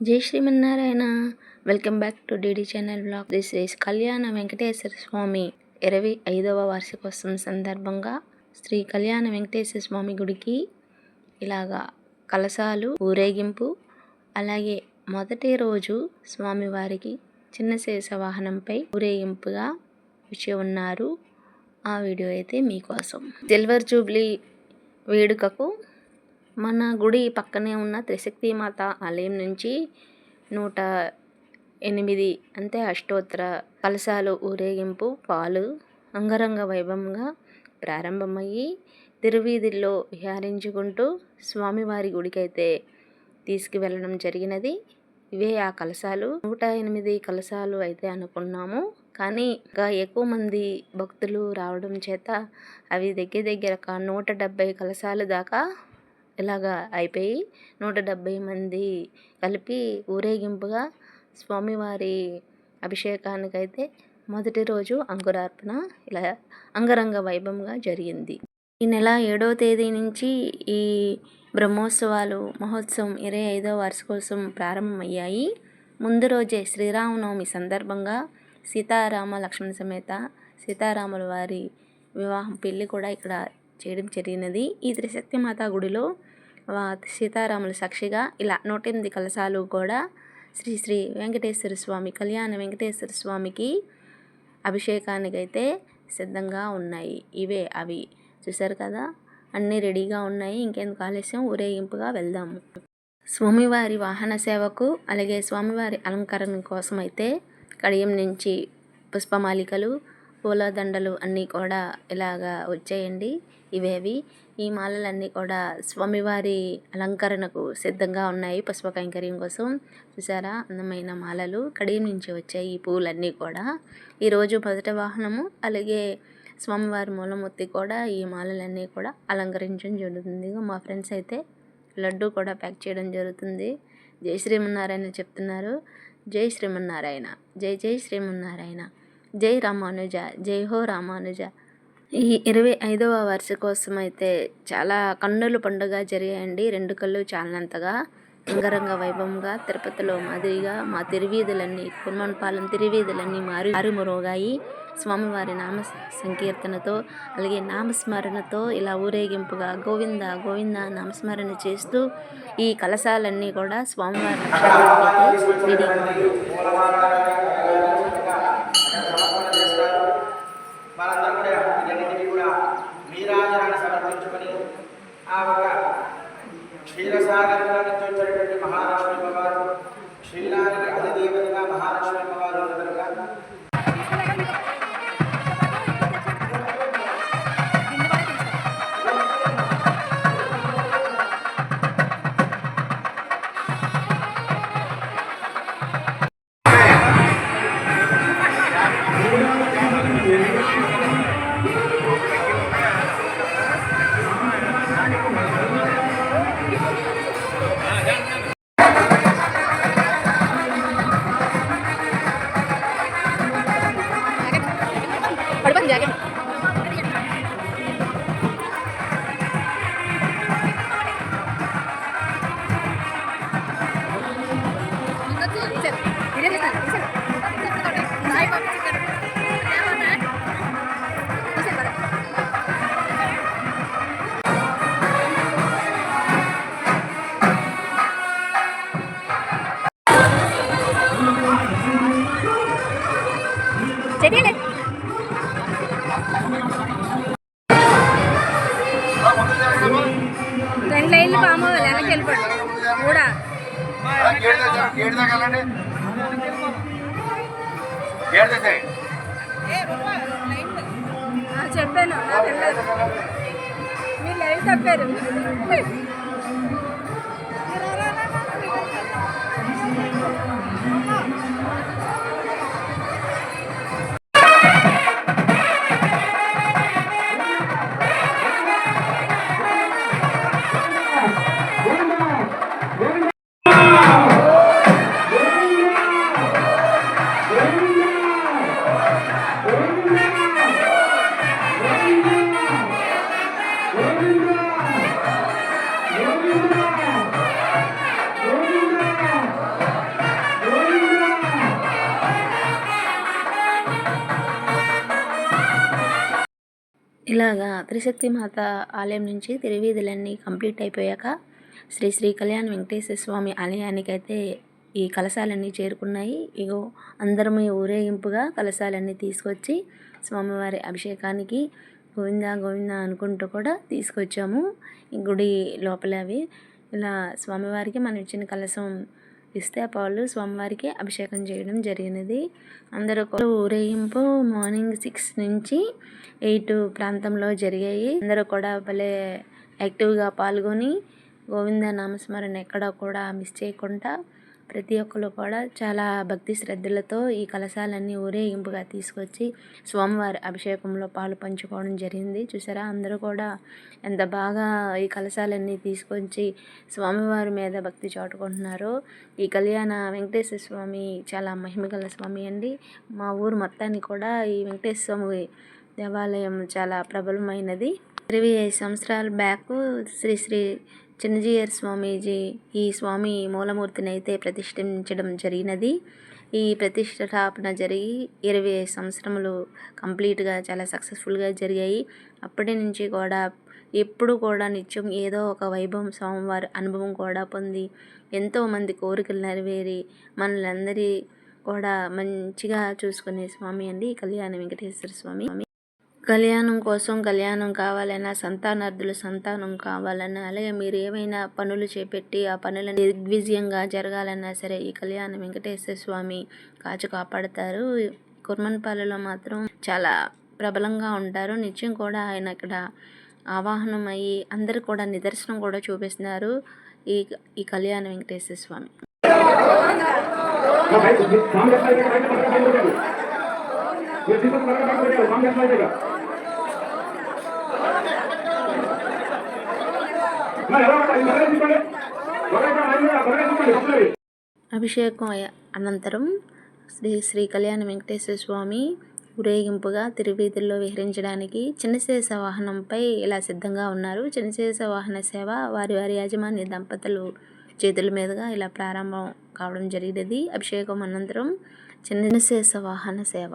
జై Srimannarayana. Welcome back to DD channel blog. This is Kalyana Venkateswara Swamy ఇరవై ఐదవ వార్షికోత్సవం సందర్భంగా శ్రీ కళ్యాణ వెంకటేశ్వర స్వామి గుడికి ఇలాగా కలశాలు ఊరేగింపు అలాగే మొదటి రోజు స్వామివారికి చిన్న శేష వాహనంపై ఊరేగింపుగా వచ్చి ఉన్నారు. ఆ వీడియో అయితే మీకోసం. సిల్వర్ జూబ్లీ వేడుకకు మన గుడి పక్కనే ఉన్న త్రిశక్తి మాత ఆలయం నుంచి నూట ఎనిమిది అంటే అష్టోత్తర కలశాలు ఊరేగింపు పాలు అంగరంగ వైభవంగా ప్రారంభమయ్యి తిరువీధుల్లో విహారించుకుంటూ స్వామివారి గుడికైతే తీసుకువెళ్ళడం జరిగినది. ఇవే ఆ కలశాలు. నూట ఎనిమిది కలశాలు అయితే అనుకున్నాము. కానీ ఇంకా ఎక్కువ మంది భక్తులు రావడం చేత అవి దగ్గర దగ్గర ఒక నూట డెబ్బై కలశాలు దాకా ఇలాగా అయిపోయి నూట డెబ్భై మంది కలిపి ఊరేగింపుగా స్వామివారి అభిషేకానికైతే మొదటి రోజు అంకురార్పణ ఇలా అంగరంగ వైభవంగా జరిగింది. ఈ నెల ఏడవ తేదీ నుంచి ఈ బ్రహ్మోత్సవాలు మహోత్సవం ఇరవై ఐదవ వార్షికోత్సవం ప్రారంభమయ్యాయి. ముందు రోజే శ్రీరామనవమి సందర్భంగా సీతారామ లక్ష్మణ సమేత సీతారాముల వారి వివాహం పెళ్ళి కూడా ఇక్కడ చేయడం జరిగినది. ఈ త్రిశక్తి మాతా గుడిలో సీతారాముల సాక్షిగా ఇలా నూట ఎనిమిది కలశాలు కూడా శ్రీ శ్రీ వెంకటేశ్వర స్వామి కళ్యాణ వెంకటేశ్వర స్వామికి అభిషేకానికైతే సిద్ధంగా ఉన్నాయి. ఇవే అవి. చూశారు కదా? అన్నీ రెడీగా ఉన్నాయి. ఇంకెందుకు ఆలస్యం? ఊరేగింపుగా వెళ్దాము స్వామివారి వాహన సేవకు అలాగే స్వామివారి అలంకరణ కోసం అయితే కడియం నుంచి పుష్పమాలికలు పూలదండలు అన్నీ కూడా ఇలాగా వచ్చేయండి. ఇవేవి. ఈ మాలలన్నీ కూడా స్వామివారి అలంకరణకు సిద్ధంగా ఉన్నాయి పుష్ప కైంకర్యం కోసం. చూసారా? అందమైన మాలలు కడియం నుంచి వచ్చాయి ఈ పూలన్నీ కూడా. ఈరోజు మొదటి వాహనము అలాగే స్వామివారి మూలమూర్తి కూడా ఈ మాలలన్నీ కూడా అలంకరించడం జరుగుతుంది. మా ఫ్రెండ్స్ అయితే లడ్డు కూడా ప్యాక్ చేయడం జరుగుతుంది. జై శ్రీమన్నారాయణ చెప్తున్నారు. జై శ్రీమన్నారాయణ. జై జై శ్రీమన్నారాయణ. జై రామానుజ జై హో రామానుజ. ఈ ఇరవై ఐదవ వార్షికోత్సవం అయితే చాలా కన్నుల పండుగ జరిగాయండి. రెండు కళ్ళు చాలినంతగా అంగరంగ వైభవంగా తిరుపతిలో మాదిరిగా మా తిరువీధులన్నీ కుర్మన్పాలెం తిరువీధులన్నీ మారి మారుమరుగాయి స్వామివారి నామ సంకీర్తనతో అలాగే నామస్మరణతో ఇలా ఊరేగింపుగా గోవింద గోవింద నామస్మరణ చేస్తూ ఈ కలశాలన్నీ కూడా స్వామివారి రెడీ ఆ ఒక క్షీరసాగరంలో నుంచి వచ్చినటువంటి మహాలక్ష్మి అమ్మవారు క్షీరాన్ని రెండు లైన్లు పాము వెనక్కి వెళ్ళిపోడు. కూడా చెప్పాను మీరు లైన్ తప్పారు. ఇలాగా త్రిశక్తి మాత ఆలయం నుంచి తిరువీధులన్నీ కంప్లీట్ అయిపోయాక శ్రీ శ్రీ కళ్యాణ్ వెంకటేశ్వర స్వామి ఆలయానికైతే ఈ కలశాలన్నీ చేరుకున్నాయి. ఇగో అందరం ఊరేగింపుగా కలశాలన్నీ తీసుకొచ్చి స్వామివారి అభిషేకానికి గోవింద గోవింద అనుకుంటూ కూడా తీసుకొచ్చాము. ఈ గుడి లోపల అవి ఇలా స్వామివారికి మనం ఇచ్చిన కలశం ఇస్తే ఆ పాలు స్వామివారికి అభిషేకం చేయడం జరిగినది. అందరూ కూడా ఊరేగింపు మార్నింగ్ సిక్స్ నుంచి ఎయిట్ ప్రాంతంలో జరిగాయి. అందరూ కూడా భలే యాక్టివ్గా పాల్గొని గోవింద నామస్మరణ ఎక్కడ కూడా మిస్ చేయకుండా ప్రతి ఒక్కరు కూడా చాలా భక్తి శ్రద్ధలతో ఈ కలశాలన్నీ ఊరేగింపుగా తీసుకొచ్చి స్వామివారి అభిషేకంలో పాలు పంచుకోవడం జరిగింది. చూసారా? అందరూ కూడా ఎంత బాగా ఈ కలశాలన్నీ తీసుకొచ్చి స్వామివారి మీద భక్తి చాటుకుంటున్నారో. ఈ కళ్యాణ వెంకటేశ్వర స్వామి చాలా మహిమగల స్వామి అండి. మా ఊరు మొత్తానికి కూడా ఈ వెంకటేశ్వర స్వామి దేవాలయం చాలా ప్రబలమైనది. ఇరవై ఐదు సంవత్సరాల బ్యాక్ శ్రీ శ్రీ చిన్నజీయర్ స్వామీజీ ఈ స్వామి మూలమూర్తిని అయితే ప్రతిష్ఠించడం జరిగినది. ఈ ప్రతిష్టాపన జరిగి ఇరవై సంవత్సరములు కంప్లీట్గా చాలా సక్సెస్ఫుల్గా జరిగాయి. అప్పటి నుంచి కూడా ఎప్పుడు కూడా నిత్యం ఏదో ఒక వైభవం స్వామివారి అనుభవం కూడా పొంది ఎంతోమంది కోరికలు నెరవేరి మనలందరి కూడా మంచిగా చూసుకునే స్వామి అండి కళ్యాణ వెంకటేశ్వర స్వామి. కళ్యాణం కోసం కళ్యాణం కావాలన్నా సంతానార్థులు సంతానం కావాలన్నా అలాగే మీరు ఏమైనా పనులు చేపెట్టి ఆ పనులను దిగ్విజయంగా జరగాలన్నా సరే ఈ కళ్యాణ వెంకటేశ్వర స్వామి కాచు కాపాడతారు. కుర్మన్పాలలో మాత్రం చాలా ప్రబలంగా ఉంటారు. నిత్యం కూడా ఆయన ఇక్కడ ఆవాహనం అయ్యి అందరు కూడా నిదర్శనం కూడా చూపిస్తున్నారు ఈ ఈ కళ్యాణ వెంకటేశ్వర స్వామి. అభిషేకం అనంతరం శ్రీ శ్రీ కళ్యాణ వెంకటేశ్వర స్వామి ఊరేగింపుగా తిరువీధుల్లో విహరించడానికి చిన్నశేష వాహనంపై ఇలా సిద్ధంగా ఉన్నారు. చిన్నశేష వాహన సేవ వారి వారి యాజమాన్య దంపతులు చేతుల మీదుగా ఇలా ప్రారంభం కావడం జరిగినది. అభిషేకం అనంతరం చిన్నశేష వాహన సేవ.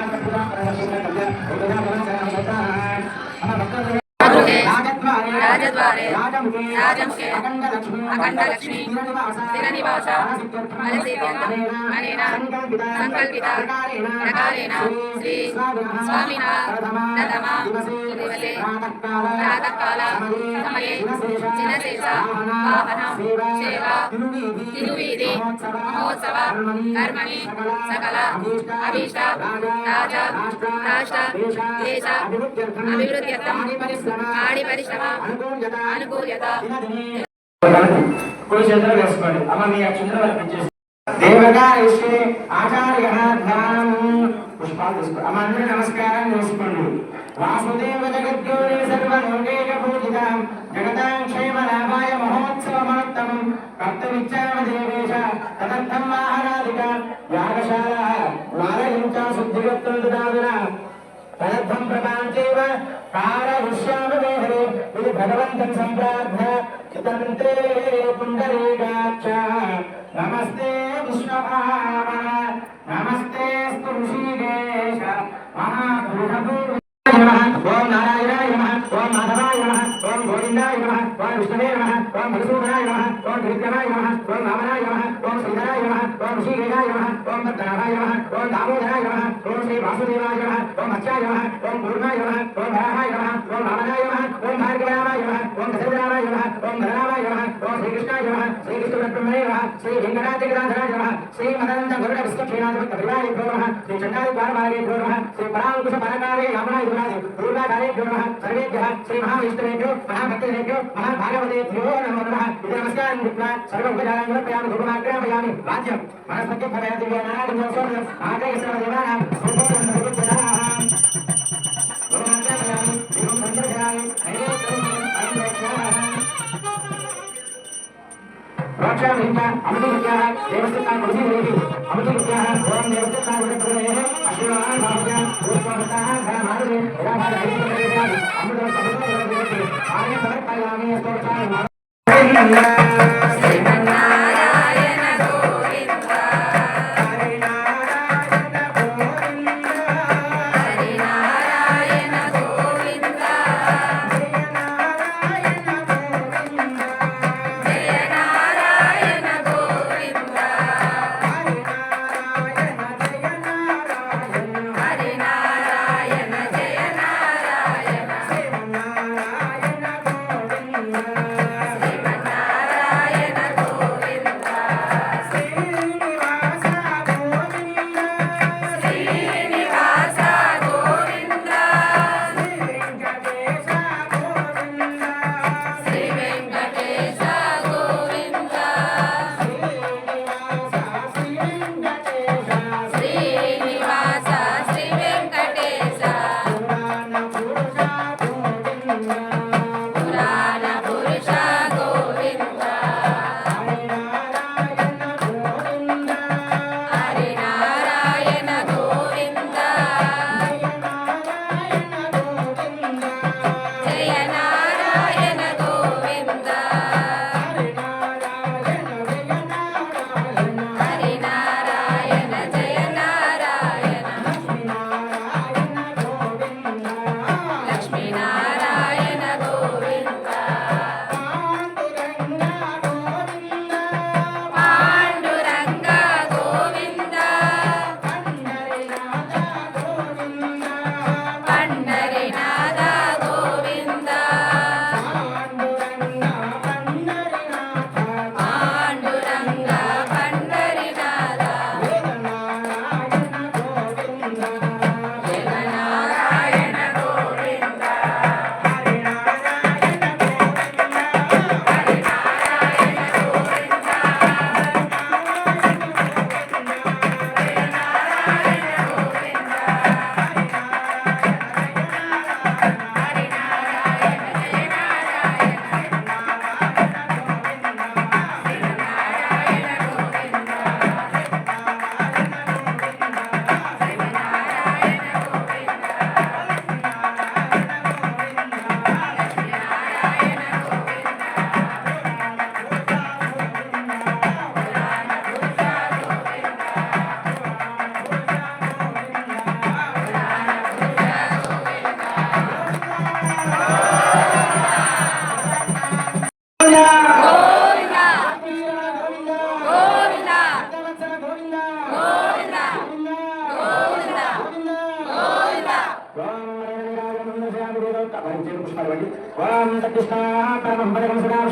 ఉంటుందా ఉంటుందా రాజముఖే అఖండలక్ష్మి స్థిరనివాస అనేన సంకల్పిత ప్రకారేణ శ్రీ స్వామిన ప్రథమ దివసే ప్రాతకాల సమయే చినశేష వాహన సేవ తిరువీధి మహోత్సవ కర్మణి సకల అభీష్ట రాజ రాష్ట్ర దేశ అభివృద్ధ్యర్థం ఆడి పరిశ్రమ కుడి చేతిలో వేసుకోండి అమ్మ మీ అక్షంతలు అర్పించేసి దేవకాయశ్రీ ఆచార్య ధ్యానం పుష్పాలు తీసుకోండి అమ్మ అందరూ నమస్కారం చేసుకోండి వాసుదేవ సర్వలోకేక జగతాం క్షేమ లాభాయ కర్తవిచ్చామ దేవేశ తదర్థం యాగశాల నారయించ శుద్ధిగత్తం దాదున తదర్థం ప్రపాంచైవ కారవిశ్యామవేహరే ఇది భగవంతుని సంప్రార్థ తంత్రే పుండరీకాక్ష నమస్తే విశ్వభామ నమస్తే ఋషికేశ మహాపురుషభూమి ఓం నారాయణాయ నమః ఓం మాధవాయ నమః ఓం గోవిందాయ నమః ఓం విష్ణువే నమః ఓం మధుసూదనాయ నమః ఓం త్రివిక్రమాయ నమః ఓం వామనాయ నమః ఓం శ్రీధరాయ నమః ఓం ఋషికేశాయ నమః ఓం పద్మనాభాయ నమః ఓం దామోదరాయ నమః ఓం శ్రీ వాసుదేవాయ నమః ఓం మత్స్యాయ నమః ఓం పూర్ణాయ నమః ఓం వరాహాయ నమః ఓం వామనాయ నమః ఓం భార్గవరామాయ నమః ఓం దశరథరామాయ నమః ఓం ధనరామాయ నమః ఓం శ్రీకృష్ణాయ నమః శ్రీకృష్ణ బ్రహ్మణే నమః శ్రీ వెంకటాచలరాజరాజ నమః శ్రీ మదనంద గరుడ విష్ణుక్షేణాధిపతి పరివారేభ్యో నమః శ్రీ చండాది ద్వారమార్గేభ్యో నమః శ్రీ పరాంకుశ పరకారే యామనాయుధరాజ దుర్గాకారేభ్యో నమః సర్వేభ్యः శ్రీ మహావిష్ణువేభ్యో మహాభక్తేభ్యో మహాభాగవతేభ్యో నమో నమః ఇది నమస్కారం కృత్వా సర్వోపచారాన్ని సమర్పయామి ధూపమాగ్రామయామి వాద్యం మనస్పత్య భవతి నారాయణ ஆசைக்கு படையாதிய நாடு மோசம் ஆக இசைவா ரோட்சா வித்யா அமிர்த வித்யா தேவஸ்தான முடிவு வேதி अमित विद्याः ओम देवता गुरुदेव अश्वान भाग्या पुष्पवतः धनारे रामाय हरिदेव अमृत समुद्र देवते आर्य भरत पायामि स्तोत्राय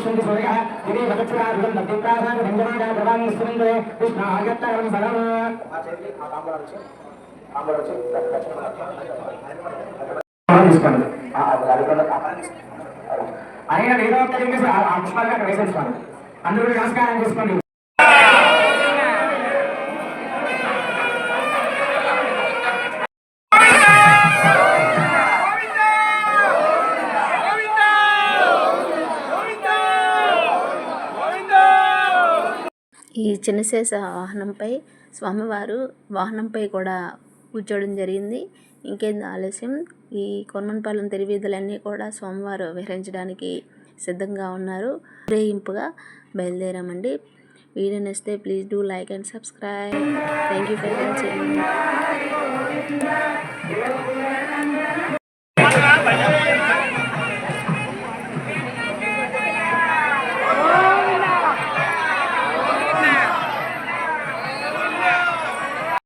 పదం సదా విష్ణు సూర్య దివి భగత్సురాధులం దత్తిప్రాసాద భంజమాద ప్రభాం కృష్ణ తీసుకోండి ఆయన వేదోక్త చెప్పేసి అందరూ నమస్కారం చేసుకోండి ఈ చిన్నశేష వాహనంపై స్వామివారు వాహనంపై కూడా కూర్చోవడం జరిగింది. ఇంకేంది ఆలస్యం? ఈ కొర్మన్పాలెం తెలివీధులన్నీ కూడా స్వామివారు విహరించడానికి సిద్ధంగా ఉన్నారు. ప్రేయింపుగా బయలుదేరామండి. వీడియో నచ్చితే please do like and subscribe. Thank you for watching.